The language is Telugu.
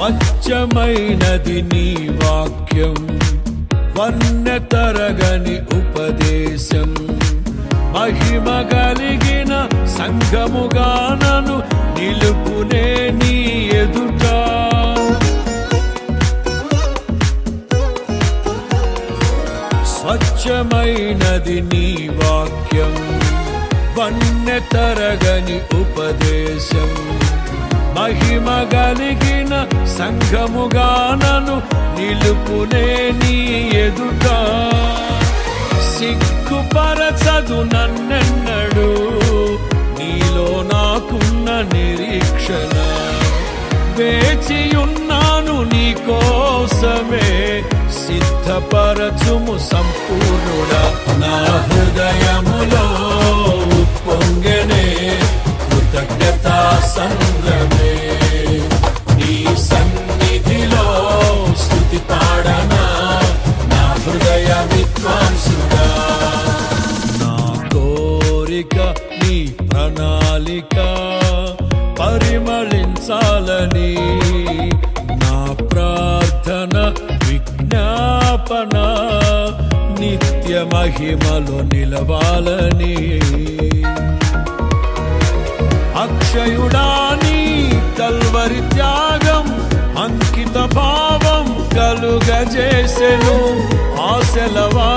స్వచ్ఛమైనది నీ వాక్యం వన్న తరగని ఉపదేశం. మహిమ కలిగిన సంఘముగానను నిలుపునే నీ ఎదుట. స్వచ్ఛమైనది నీ వాక్యం వన్నె తరగని ఉపదేశం. మహిమ కలిగిన సంఘముగా సంఘముగానను నిలుపునే నీ ఎదుట. సిగ్గుపరచదు నన్నెన్నడు నీలో నాకున్న నిరీక్షణ. వేచియున్నాను నీ కోసమే సిద్ధపరచుము సంపూర్ణుడా. నా హృదయములో పొంగనే కృతజ్ఞతా సంద్రమే కోరిక నీ ప్రణాళిక పరిమళించాలని నా ప్రార్థన విజ్ఞాపన నిత్య మహిమలో నిలవాలని. అక్షయుడాని కల్వరి త్యాగం అంకిత భావం కలుగజేసెను. ఆశలవా